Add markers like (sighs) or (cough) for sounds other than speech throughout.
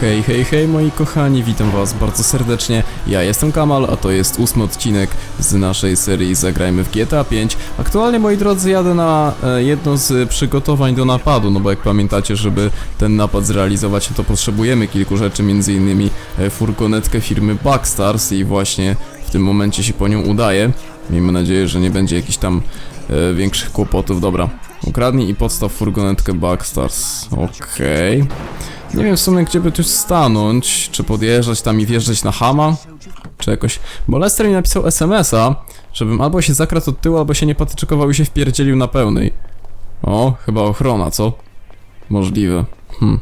Hej, hej, hej moi kochani, witam was bardzo serdecznie. Ja jestem Kamal, a to jest ósmy odcinek z naszej serii Zagrajmy w GTA 5. Aktualnie, moi drodzy, jadę na e, jedno z przygotowań do napadu, no bo jak pamiętacie, żeby ten napad zrealizować, to potrzebujemy kilku rzeczy, między innymi e, furgonetkę firmy Backstars i właśnie w tym momencie się po nią udaję. Miejmy nadzieję, że nie będzie jakichś tam e, większych kłopotów. Dobra, ukradnij i podstaw furgonetkę Backstars. Okej. Nie wiem w sumie gdzie by tu stanąć, czy podjeżdżać tam i wjeżdżać na hama, czy jakoś... Bo Lester mi napisał SMS-a, żebym albo się zakradł od tyłu, albo się nie patyczkował i się wpierdzielił na pełnej. O, chyba ochrona, co? Możliwe. Hm.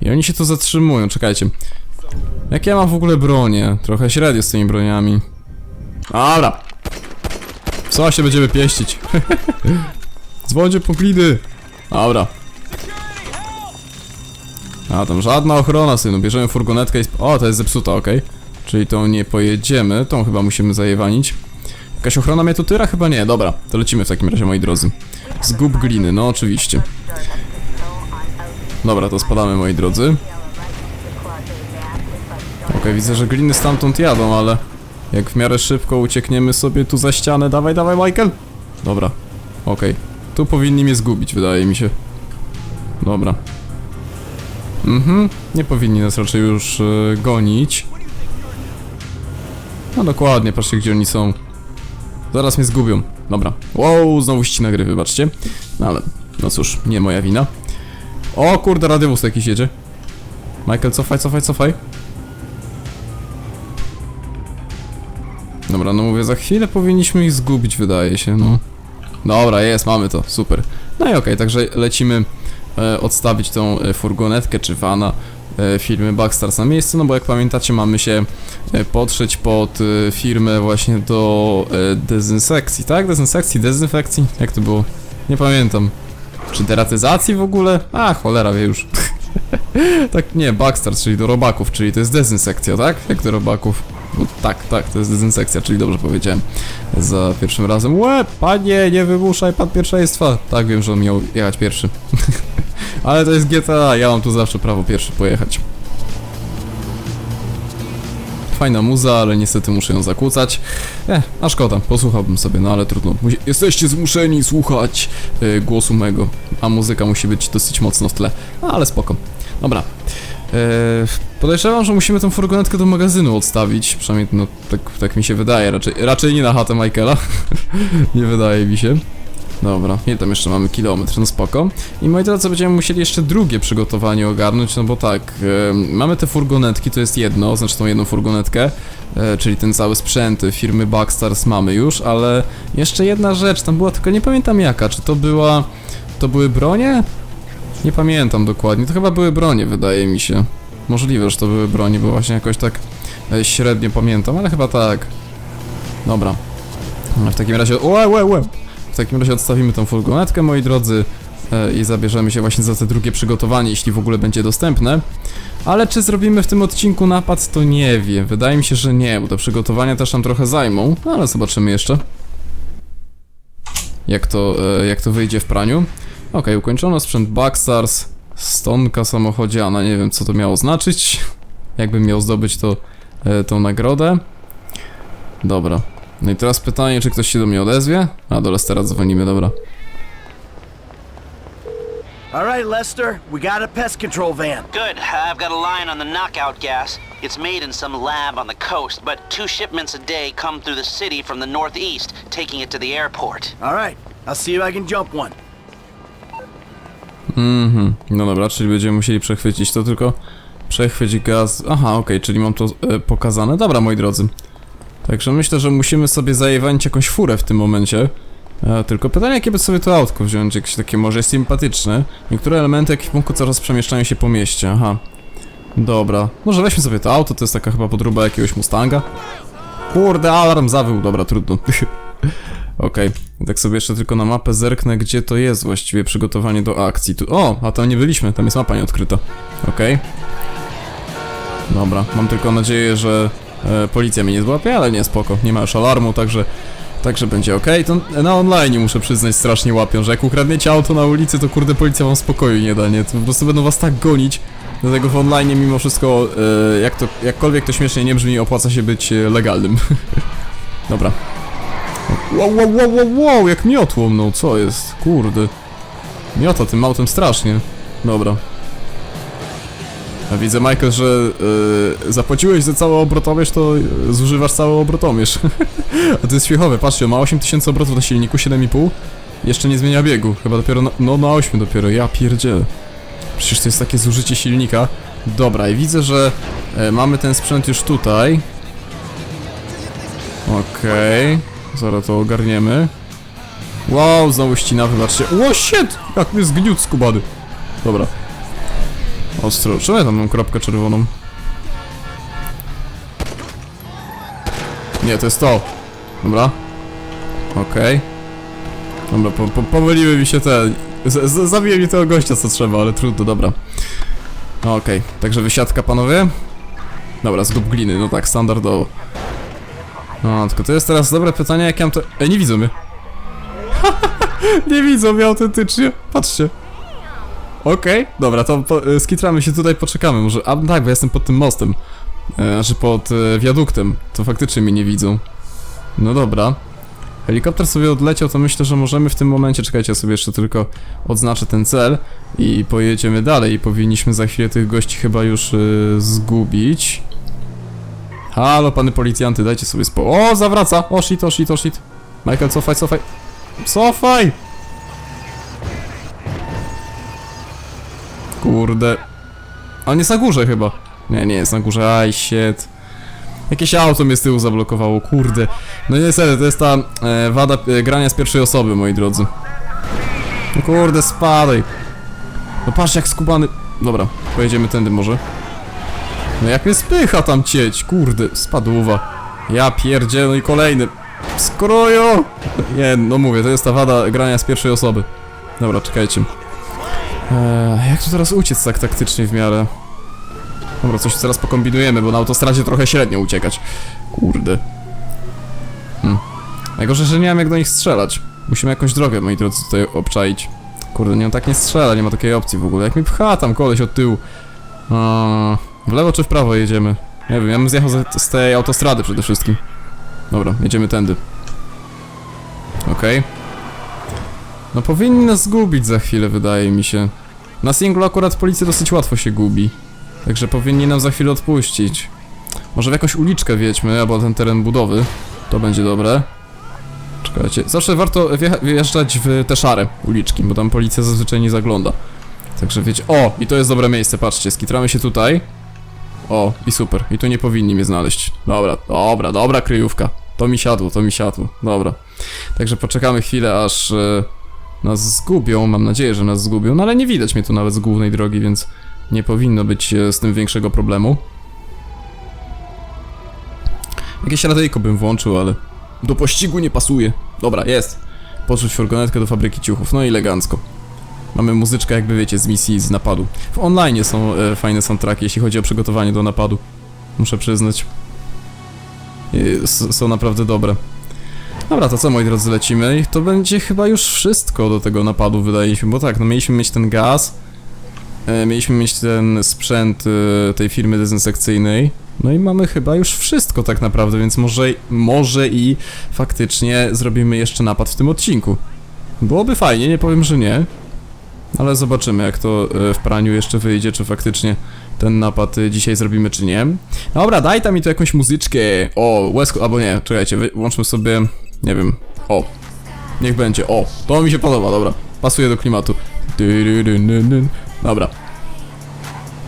I oni się tu zatrzymują, czekajcie. Jak ja mam w ogóle bronię? Trochę średnio z tymi broniami. Dobra. Co się będziemy pieścić? (laughs) Dzwońcie po glidy. Dobra. A, tam żadna ochrona, synu. Bierzemy furgonetkę i... O, to jest zepsuta, okej. Czyli tą nie pojedziemy. Tą chyba musimy zajewanić. Jakaś ochrona mnie tu tyra? Chyba nie. Dobra, to lecimy w takim razie, moi drodzy. Zgub gliny, no oczywiście. Dobra, to spadamy, moi drodzy. Okej, widzę, że gliny stamtąd jadą, ale... Jak w miarę szybko uciekniemy sobie tu za ścianę. Dawaj, dawaj, Michael! Dobra. Okej. Tu powinni mnie zgubić, wydaje mi się. Dobra. Mhm, nie powinni nas raczej już e, gonić. No dokładnie, patrzcie gdzie oni są. Zaraz mnie zgubią. Dobra. Wow, znowu ścina gry, wybaczcie. No ale, no cóż, nie moja wina. O kurde, radiowóz jakiś jedzie. Michael, cofaj, cofaj, cofaj. Dobra, no mówię, za chwilę powinniśmy ich zgubić, wydaje się, no. Dobra, jest, mamy to, super. No i okej, także lecimy odstawić tą e, furgonetkę czy vana e, firmy Backstars na miejsce, no bo jak pamiętacie mamy się e, potrzeć pod e, firmę właśnie do e, dezynsekcji, tak? Dezynsekcji, dezynfekcji? Jak to było? Nie pamiętam. Czy deratyzacji w ogóle? A, cholera wie już. (laughs) tak, nie, Backstars, czyli do robaków, czyli to jest dezynsekcja, tak? Jak do robaków. No, tak, tak, to jest dezynsekcja, czyli dobrze powiedziałem za pierwszym razem. Łe, panie, nie wymuszaj pan pierwszeństwa. Tak, wiem, że on miał jechać pierwszy. (laughs) Ale to jest GTA, ja mam tu zawsze prawo pierwszy pojechać. Fajna muza, ale niestety muszę ją zakłócać. Eh, a szkoda, posłuchałbym sobie, no ale trudno. Jesteście zmuszeni słuchać e, głosu mego, a muzyka musi być dosyć mocno w tle. No ale spoko. Dobra. E, podejrzewam, że musimy tą furgonetkę do magazynu odstawić. Przynajmniej no, tak, tak mi się wydaje. Raczej, raczej nie na chatę Michaela. (laughs) nie wydaje mi się. Dobra, nie tam jeszcze mamy kilometr, no spoko. I moi drodzy, będziemy musieli jeszcze drugie przygotowanie ogarnąć, no bo tak, e, mamy te furgonetki, to jest jedno, znaczy tą jedną furgonetkę, e, czyli ten cały sprzęt firmy Backstars mamy już, ale jeszcze jedna rzecz, tam była, tylko nie pamiętam jaka, czy to była, to były bronie? Nie pamiętam dokładnie, to chyba były bronie, wydaje mi się. Możliwe, że to były bronie, bo właśnie jakoś tak e, średnio pamiętam, ale chyba tak. Dobra. W takim razie, łe, łe, łe. W takim razie odstawimy tą furgonetkę, moi drodzy, e, i zabierzemy się właśnie za te drugie przygotowanie, jeśli w ogóle będzie dostępne. Ale czy zrobimy w tym odcinku napad, to nie wiem. Wydaje mi się, że nie, bo te przygotowania też nam trochę zajmą, no ale zobaczymy jeszcze. Jak to, e, jak to wyjdzie w praniu. Okej, ukończono sprzęt Backstars, stonka samochodziana, nie wiem co to miało znaczyć. Jakbym miał zdobyć to, e, tą nagrodę. Dobra. No i teraz pytanie, czy ktoś się do mnie odezwie? A, do Lestera dzwonimy, dobra. All right, Lester, we got a pest control van. Good. I've got a line on the knockout gas. It's made in some lab on the coast, but two shipments a day come through the city from the northeast, taking it to the airport. All right, I'll see if I can jump one. Mhm, no dobra, czyli będziemy musieli przechwycić to tylko. Przechwyć gaz. Aha, okej, czyli mam to e, pokazane. Dobra, moi drodzy. Także myślę, że musimy sobie zajewanić jakąś furę w tym momencie. Tylko pytanie, jakie by sobie to autko wziąć, jakieś takie może sympatyczne. Niektóre elementy ekwipunku coraz przemieszczają się po mieście, aha. Dobra, może weźmy sobie to auto, to jest taka chyba podróba jakiegoś Mustanga. Kurde, alarm zawył, dobra, trudno. (laughs) Okej, tak sobie jeszcze tylko na mapę zerknę, gdzie to jest właściwie przygotowanie do akcji. Tu, o, a tam nie byliśmy, tam jest mapa nieodkryta. Okej. Dobra, mam tylko nadzieję, że e, policja mnie nie złapie, ale nie, spoko, nie ma już alarmu, także... Także będzie ok. To na online muszę przyznać strasznie łapią, że jak ukradniecie auto na ulicy, to kurde policja wam spokoju nie da, nie? To po prostu będą was tak gonić. Dlatego w online mimo wszystko, e, jak to, jakkolwiek to śmiesznie nie brzmi, opłaca się być e, legalnym. (laughs) Dobra. Wow, wow, wow, wow, wow, jak miotło mną, co jest? Kurde. Miota tym autem strasznie. Dobra. Widzę, Michael, że e, zapłaciłeś za cały obrotomierz, to e, zużywasz cały obrotomierz. (laughs) A to jest śmiechowe, patrzcie, ma 8000 obrotów na silniku, 7,5. Jeszcze nie zmienia biegu, chyba dopiero na, no na 8 dopiero, ja pierdzielę. Przecież to jest takie zużycie silnika. Dobra, i widzę, że e, mamy ten sprzęt już tutaj. Okej, zaraz to ogarniemy. Wow, znowu ścina, wybaczcie. O, shit! Jak mnie zgniótł skubany. Dobra. Ostro. Czemu ja tam mam kropkę czerwoną? Nie, to jest to. Dobra. Okej. Dobra, po, po, pomyliły mi się te... Zabiję mi tego gościa co trzeba, ale trudno, dobra. Okej, także wysiadka panowie. Dobra, zgub gliny, no tak, standardowo. No, tylko to jest teraz dobre pytanie, jak ja mam to... Ej, nie widzą mnie. (laughs) nie widzą mnie autentycznie, patrzcie. Okej, dobra, to po, y, skitramy się tutaj, poczekamy może... A tak, bo jestem pod tym mostem. E, znaczy pod e, wiaduktem, to faktycznie mnie nie widzą. No dobra. Helikopter sobie odleciał, to myślę, że możemy w tym momencie, czekajcie, ja sobie jeszcze tylko odznaczę ten cel i pojedziemy dalej i powinniśmy za chwilę tych gości chyba już y, zgubić. Halo, pany policjanty, dajcie sobie spo... O, zawraca! O, shit, o, shit, o, shit. Michael, cofaj, cofaj. Cofaj! Kurde. On jest na górze chyba. Nie, nie jest na górze, aj, shit. Jakieś auto mnie z tyłu zablokowało, kurde. No niestety, to jest ta e, wada e, grania z pierwszej osoby, moi drodzy. No kurde, spadaj. No patrz jak skubany... Dobra, pojedziemy tędy może. No jak mnie spycha tam cieć, kurde, spadłowa. Ja pierdzie, no i kolejny. Skroju! Nie, no mówię, to jest ta wada grania z pierwszej osoby. Dobra, czekajcie. Eee, jak tu teraz uciec tak taktycznie w miarę? Dobra, coś teraz pokombinujemy, bo na autostradzie trochę średnio uciekać. Kurde. Hmm. Najgorzej, że nie mam jak do nich strzelać. Musimy jakąś drogę, moi drodzy, tutaj obczaić. Kurde, nie on tak nie strzela, nie ma takiej opcji w ogóle. Jak mi pcha tam koleś od tyłu. A, w lewo czy w prawo jedziemy? Nie wiem, ja bym zjechał z, z tej autostrady przede wszystkim. Dobra, jedziemy tędy. Okej. No powinni nas zgubić za chwilę, wydaje mi się. Na singlu akurat policja dosyć łatwo się gubi. Także powinni nam za chwilę odpuścić. Może w jakąś uliczkę wiedźmy, albo ten teren budowy. To będzie dobre. Czekajcie. Zawsze warto wjeżdżać w te szare uliczki, bo tam policja zazwyczaj nie zagląda. Także wiecie. O! I to jest dobre miejsce, patrzcie, skitramy się tutaj. O, i super. I tu nie powinni mnie znaleźć. Dobra, dobra, dobra kryjówka. To mi siadło, to mi siadło. Dobra. Także poczekamy chwilę, aż e, nas zgubią. Mam nadzieję, że nas zgubią. No ale nie widać mnie tu nawet z głównej drogi, więc nie powinno być e, z tym większego problemu. Jakieś radyjko bym włączył, ale do pościgu nie pasuje. Dobra, jest. Podrzuć furgonetkę do fabryki ciuchów, no i elegancko. Mamy muzyczkę, jakby wiecie, z misji, z napadu. W online są e, fajne soundtracki, jeśli chodzi o przygotowanie do napadu. Muszę przyznać. E, są naprawdę dobre. Dobra, to co moi drodzy, lecimy i to będzie chyba już wszystko do tego napadu, wydaje się, bo tak, no mieliśmy mieć ten gaz, e, mieliśmy mieć ten sprzęt e, tej firmy dezynsekcyjnej, no i mamy chyba już wszystko tak naprawdę, więc może, może i faktycznie zrobimy jeszcze napad w tym odcinku. Byłoby fajnie, nie powiem, że nie, ale zobaczymy jak to e, w praniu jeszcze wyjdzie, czy faktycznie ten napad dzisiaj zrobimy, czy nie. Dobra, daj tam mi tu jakąś muzyczkę. O, Coast, albo nie, czekajcie, włączmy sobie, nie wiem, o, niech będzie, o, to mi się podoba, dobra, pasuje do klimatu. Dobra.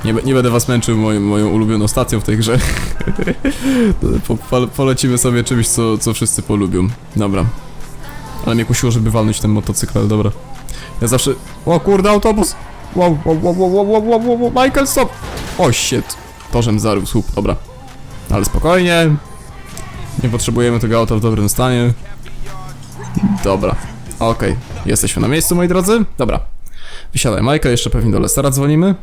Nie, nie będę was męczył moją, moją ulubioną stacją w tej grze. (laughs) po, po, polecimy sobie czymś, co, co wszyscy polubią. Dobra. Ale mnie kusiło, żeby walnąć ten motocykl, ale dobra. Ja zawsze... O kurde, autobus! Wow, wow, wow, wow, wow, wow, wow, Michael, stop! O shit. Torzem zarył słup, dobra. Ale spokojnie. Nie potrzebujemy tego auta w dobrym stanie. Dobra. Okej. Jesteśmy na miejscu, moi drodzy? Dobra. Wysiadaj, Michael, jeszcze pewnie do Lestera dzwonimy.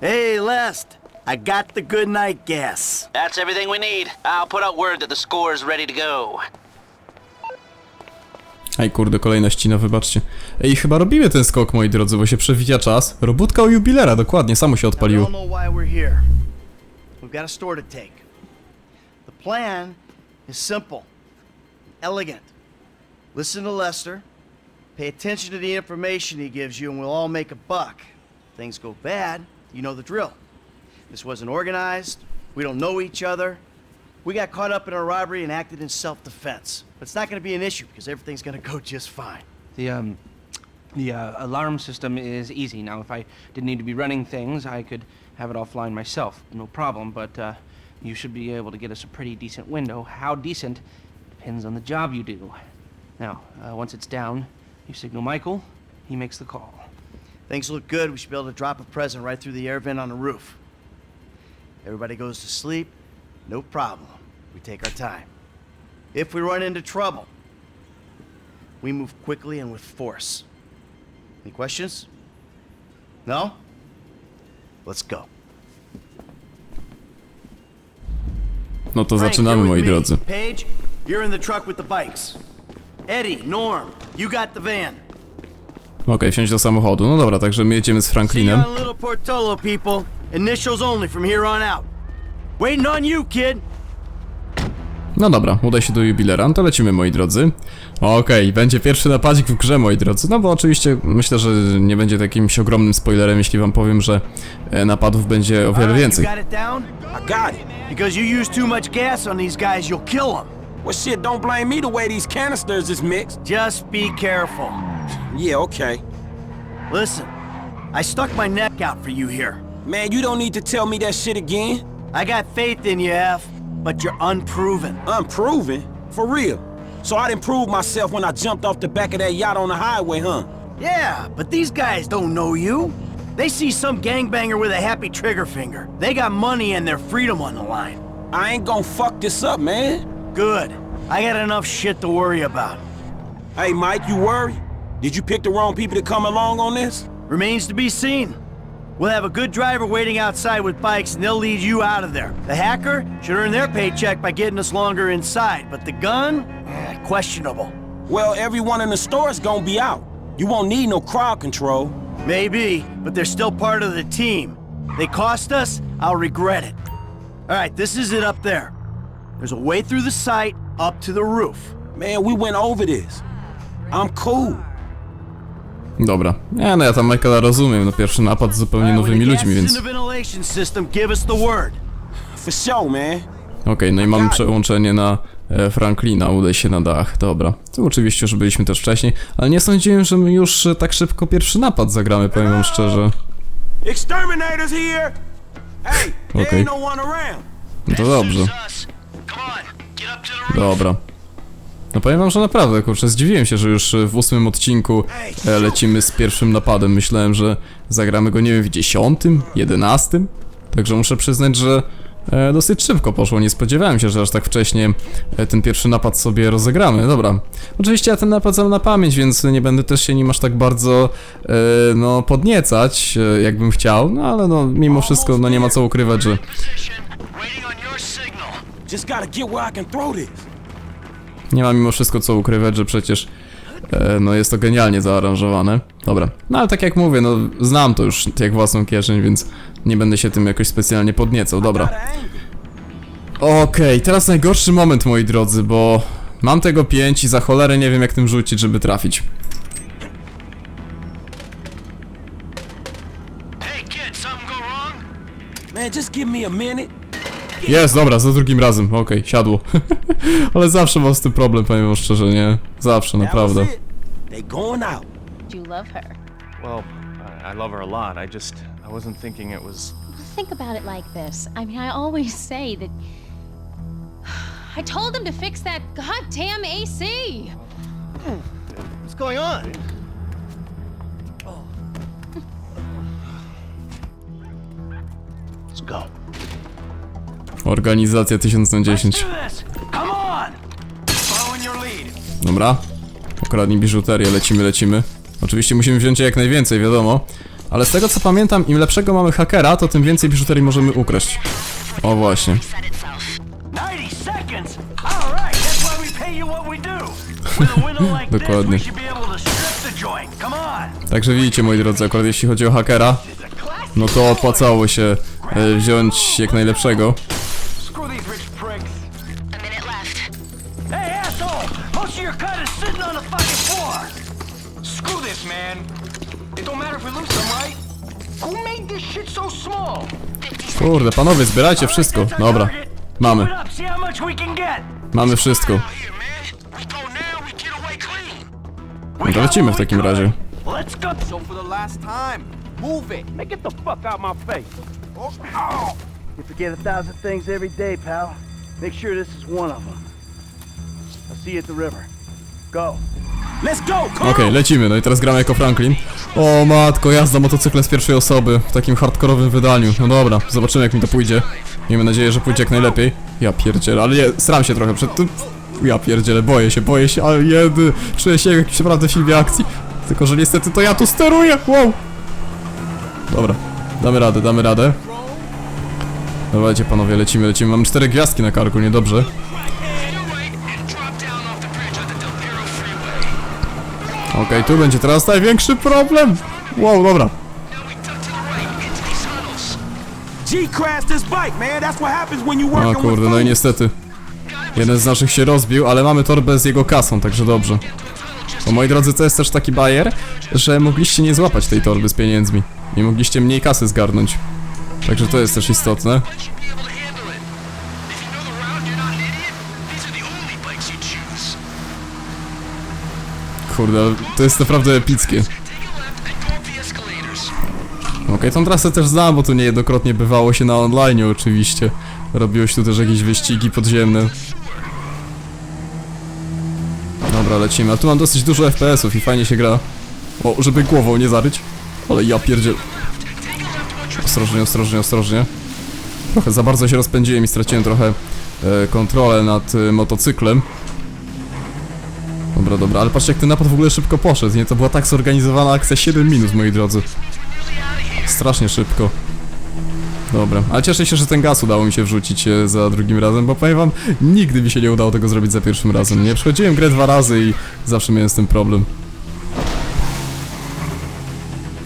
Hey, Lest. I got the good night gas. That's everything we need. I'll put out word that the score is ready to go. Aj kurde, kolejna ścina, wybaczcie. Ej, chyba robimy ten skok, moi drodzy, bo się przewija czas. Robótka u jubilera, dokładnie, samo się odpaliło. We've got a store to take. Plan is simple, elegant. Listen to Lester, pay attention to the information he gives you, and we'll all make a buck. If things go bad, you know the drill. This wasn't organized. We don't know each other. We got caught up in a robbery and acted in self-defense. But it's not going to be an issue because everything's going to go just fine. The um, the uh, alarm system is easy. Now, if I didn't need to be running things, I could have it offline myself, no problem. But uh, you should be able to get us a pretty decent window. How decent depends on the job you do. Now, uh, once it's down, you signal Michael. He makes the call. Things look good. We should be able to drop a present right through the air vent on the roof. Everybody goes to sleep. No problem. We take our time. If we run into trouble, we move quickly and with force. Any questions? No? Let's go. No to zaczynamy, moi drodzy. Paige, you're in the truck with the bikes. Eddie, Norm, you got the van. Okej, wsiąść do samochodu. No dobra, także my jedziemy z Franklinem. on Little Portolo, people. Initials only from here on out. Waiting on you, kid. No dobra, udaj się do jubilera, no to lecimy moi drodzy. Okej, będzie pierwszy napadzik w grze moi drodzy, no bo oczywiście myślę, że nie będzie jakimś ogromnym spoilerem, jeśli wam powiem, że e, napadów będzie o wiele Alright, więcej. You got it down? I got it. Because you use too much gas on these guys, you'll kill them. Well, shit, don't blame me the way these canisters is mixed. Just be careful. Yeah, okay. Listen, I stuck my neck out for you here. Man, you don't need to tell me that shit again. I got faith in you, F, but you're unproven. Unproven. For real. So I'd improve myself when I jumped off the back of that yacht on the highway, huh? Yeah, but these guys don't know you. They see some gangbanger with a happy trigger finger. They got money and their freedom on the line. I ain't gonna fuck this up, man. Good. I got enough shit to worry about. Hey, Mike, you worry? Did you pick the wrong people to come along on this? Remains to be seen. We'll have a good driver waiting outside with bikes, and they'll lead you out of there. The hacker should earn their paycheck by getting us longer inside, but the gun? Eh. Questionable. Well, everyone in the store's gonna be out. You won't need no crowd control. Maybe, but they're still part of the team. They cost us, I'll regret it. All right, this is it up there. There's a way through the site up to the roof. Man, we went over this. I'm cool. Dobra, nie no ja tam Michaela rozumiem, no pierwszy napad z zupełnie All right, when nowymi ludźmi, więc... in the ventilation system, give us the word. For sure, man. Okej, no i mamy przełączenie na Franklina, udaj się na dach, dobra. Tu oczywiście już byliśmy też wcześniej, ale nie sądziłem, że my już e, tak szybko pierwszy napad zagramy, powiem wam szczerze. There Okay. no. No to dobrze, to dobra. No powiem wam, że naprawdę, kurczę, zdziwiłem się, że już e, w ósmym odcinku e, lecimy z pierwszym napadem. Myślałem, że zagramy go, nie wiem, w dziesiątym, jedenastym. Także muszę przyznać, że e, dosyć szybko poszło. Nie spodziewałem się, że aż tak wcześnie e, ten pierwszy napad sobie rozegramy. Dobra. Oczywiście ja ten napad znam na pamięć, więc nie będę też się nim aż tak bardzo, e, no, podniecać, e, jakbym chciał. No ale no, mimo wszystko, no nie ma co ukrywać, że position, waiting on your signal. Just gotta get where I can throw this. Nie ma mimo wszystko co ukrywać, że przecież e, no jest to genialnie zaaranżowane. Dobra, no ale tak jak mówię, no znam to już jak własną kieszeń, więc nie będę się tym jakoś specjalnie podniecał. Dobra. Okej, teraz najgorszy moment moi drodzy, bo mam tego 5 i za cholerę nie wiem jak tym rzucić, żeby trafić. Jest, dobra, za drugim razem, okej, siadło. (laughs) ale zawsze mam z tym problem, powiem wam szczerze, nie? Zawsze, naprawdę. They going out. Do you love her? Well, I love her a lot. I just I wasn't thinking it was. Think about it like this. I mean, I always (laughs) say that. (sighs) I told him to fix that goddamn AC! What's going on? Let's go. Organizacja 1010. Do this. Come on. Following your lead. Dobra. Okradnij biżuterię, lecimy, lecimy. Oczywiście musimy wziąć jak najwięcej, wiadomo. Ale z tego co pamiętam, im lepszego mamy hakera, to tym więcej biżuterii możemy ukraść. O właśnie. 90 seconds. All right, that's why we pay you what we do. Dokładnie. Także widzicie, moi drodzy, akurat jeśli chodzi o hakera, no to opłacało się e, wziąć jak najlepszego. Kurde, panowie, zbierajcie wszystko. Dobra, mamy. Mamy wszystko. No to lecimy w takim razie. Let's go. So for the last time, move it. Man, get the fuck out my face. Oh. You forget a thousand things every day, pal. Make sure this is one of them. I'll see you at the river. Go. Okej, lecimy, no i teraz gramy jako Franklin. O matko, jazda motocyklem z pierwszej osoby w takim hardkorowym wydaniu. No dobra, zobaczymy jak mi to pójdzie. Miejmy nadzieję, że pójdzie jak najlepiej. Ja pierdzielę, ale nie, sram się trochę przed tym. Ja pierdzielę, boję się, boję się, ale jedy, czuję się jak jakiś naprawdę filmie akcji. Tylko, że niestety to ja tu steruję, wow! Dobra, damy radę, damy radę. Dawajcie panowie, lecimy, lecimy. Mam cztery gwiazdki na karku, niedobrze. Okej, tu będzie teraz największy problem. Wow, dobra. O kurde, no i niestety. Jeden z naszych się rozbił, ale mamy torbę z jego kasą, także dobrze. Bo moi drodzy, to jest też taki bajer, że mogliście nie złapać tej torby z pieniędzmi. I mogliście mniej kasy zgarnąć. Także to jest też istotne. Kurde, to jest naprawdę epickie. Okej, tą trasę też znam, bo tu niejednokrotnie bywało się na online oczywiście. Robiło się tu też jakieś wyścigi podziemne. Dobra, lecimy. A tu mam dosyć dużo FPS-ów i fajnie się gra. O, żeby głową nie zaryć. Ale ja pierdziel... Ostrożnie, ostrożnie, ostrożnie. Trochę za bardzo się rozpędziłem i straciłem trochę e, kontrolę nad e, motocyklem. Dobra, dobra, ale patrzcie jak ten napad w ogóle szybko poszedł, nie? To była tak zorganizowana akcja 7 minut, moi drodzy. Strasznie szybko. Dobra, ale cieszę się, że ten gaz udało mi się wrzucić e, za drugim razem, bo powiem wam, nigdy mi się nie udało tego zrobić za pierwszym razem. Nie przechodziłem grę dwa razy i zawsze miałem z tym problem.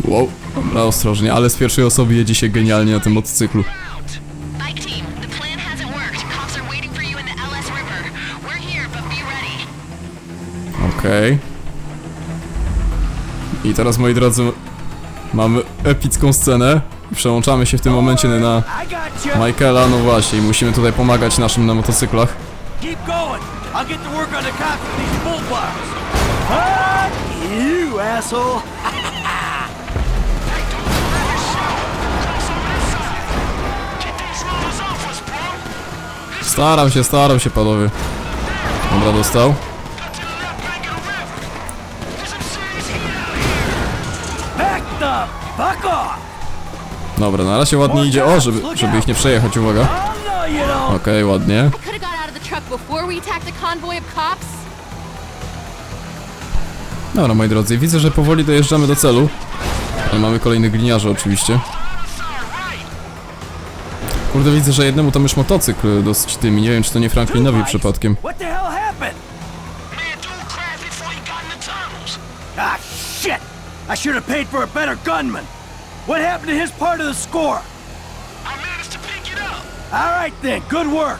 Wow, dobra, ostrożnie, ale z pierwszej osoby jedzie się genialnie na tym motocyklu. Okej. I teraz, moi drodzy, mamy epicką scenę. Przełączamy się w tym momencie na I got you. Michaela, no właśnie, i musimy tutaj pomagać naszym na motocyklach. Keep going. I'll get to work on the cops with these bulldogs. Fuck you, asshole. Staram się, staram się, panowie. Dobra, dostał. Dobra, na razie ładnie idzie. O, żeby, żeby ich nie przejechać, uwaga. No. Okej, ładnie. Of cops. Dobra, moi drodzy, widzę, że powoli dojeżdżamy do celu. Ale mamy kolejnych gliniarzy oczywiście. Kurde, widzę, że jednemu tam już motocykl dosyć dymi. Nie wiem, czy to nie Franklinowi przypadkiem. Ah, shit! I should have paid for a better gunman. What happened to his part of the score? I managed to pick it up. All right then, good work.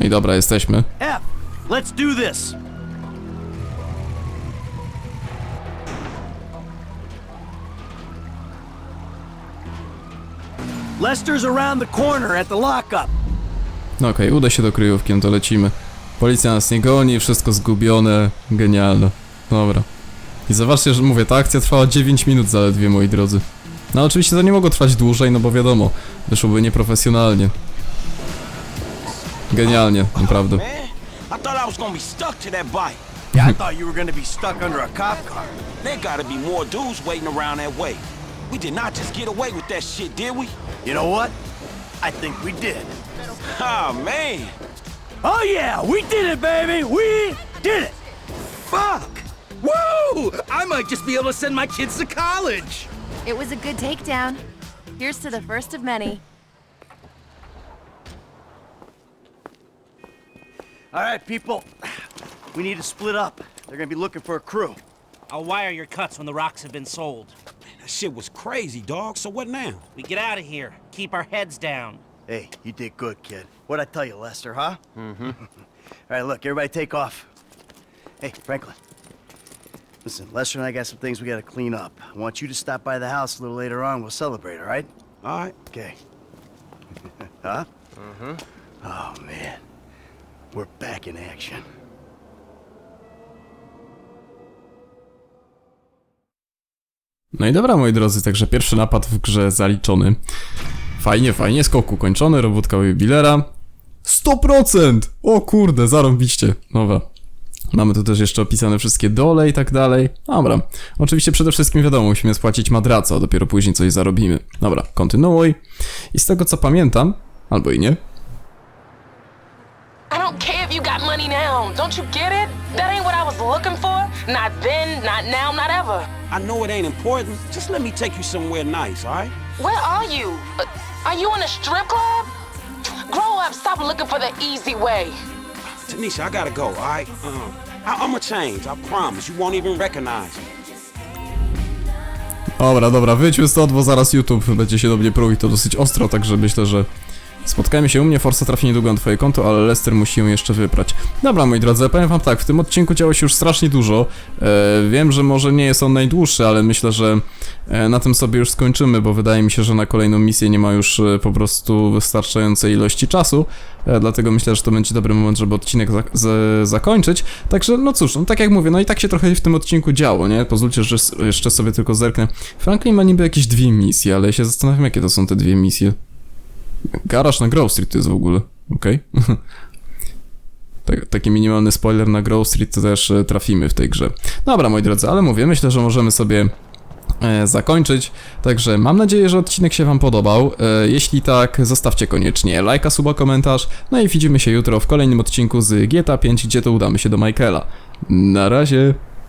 No i dobra, jesteśmy. F, let's do this. Lester's around the corner at the lockup. No okej, uda się do kryjówki, no to lecimy. Policja nas nie goni, wszystko zgubione. Genialne. Dobra. I zobaczcie, że mówię, ta akcja trwała 9 minut zaledwie, moi drodzy. No oczywiście to nie mogło trwać dłużej, no bo wiadomo, wyszłoby nieprofesjonalnie. Genialnie, naprawdę. Man, I thought I was gonna be stuck to that bike. (laughs) Yeah, I thought you were gonna be stuck under a cop car. There gotta be more dudes waiting around that way. We did not just get away with that shit, did we? You know what? I think we did. (laughs) Ah, man. Oh yeah, we did it, baby! We did it! Fuck! Woo! I might just be able to send my kids to college! It was a good takedown. Here's to the first of many. All right, people. we need to split up. They're gonna be looking for a crew. I'll wire your cuts when the rocks have been sold. Man, That shit was crazy, dog. So what now? We get out of here. Keep our heads down. Hey, you did good, kid. What'd I tell you, Lester, huh? Mm-hmm. (laughs) All right, look, everybody take off. Hey, Franklin. Listen, Lester and I got some things we gotta clean up. I want you to stop by the house a little later on. We'll celebrate, all right? All right. Okay. (laughs) huh? Mm-hmm. Oh, man. We're back in action. No i dobra, moi drodzy, także pierwszy napad w grze zaliczony. Fajnie, fajnie, skok ukończony, robótka jubilera. 100%! O kurde, zarąbiście. Dobra. Mamy tu też jeszcze opisane wszystkie dole i tak dalej. Dobra. Oczywiście przede wszystkim wiadomo, musimy spłacić madraca, a dopiero później coś zarobimy. Dobra, kontynuuj. I z tego co pamiętam, albo i nie, I don't care if you got money now. Don't you get it? That ain't what I was looking for. Not then, not now, not ever. I know it ain't important. Just let me take you somewhere nice, all right? Where are you? Uh, are you in a strip club? Grow up, stop looking for the easy way. Tanisha, I gotta go, all right? Uh, I- I'm gonna change. I promise. You won't even recognize me. Dobra, dobra, wyjdźmy stąd, bo zaraz YouTube będzie się do mnie pruł i to dosyć ostro, także myślę, że spotkajmy się u mnie, Forza trafi niedługo na twoje konto, ale Lester musi ją jeszcze wyprać. Dobra, moi drodzy, powiem wam tak, w tym odcinku działo się już strasznie dużo. E, wiem, że może nie jest on najdłuższy, ale myślę, że e, na tym sobie już skończymy, bo wydaje mi się, że na kolejną misję nie ma już e, po prostu wystarczającej ilości czasu, e, dlatego myślę, że to będzie dobry moment, żeby odcinek za zakończyć. Także, no cóż, no tak jak mówię, no i tak się trochę w tym odcinku działo, nie? Pozwólcie, że jeszcze sobie tylko zerknę. Franklin ma niby jakieś dwie misje, ale ja się zastanawiam, jakie to są te dwie misje. Garaż na Grove Street to jest w ogóle, okej? (laughs) Tak, taki minimalny spoiler na Grove Street to też e, trafimy w tej grze. Dobra, moi drodzy, ale mówię, myślę, że możemy sobie e, zakończyć. Także mam nadzieję, że odcinek się Wam podobał. E, jeśli tak, zostawcie koniecznie lajka, suba, komentarz. No i widzimy się jutro w kolejnym odcinku z GTA 5, gdzie to udamy się do Michaela. Na razie.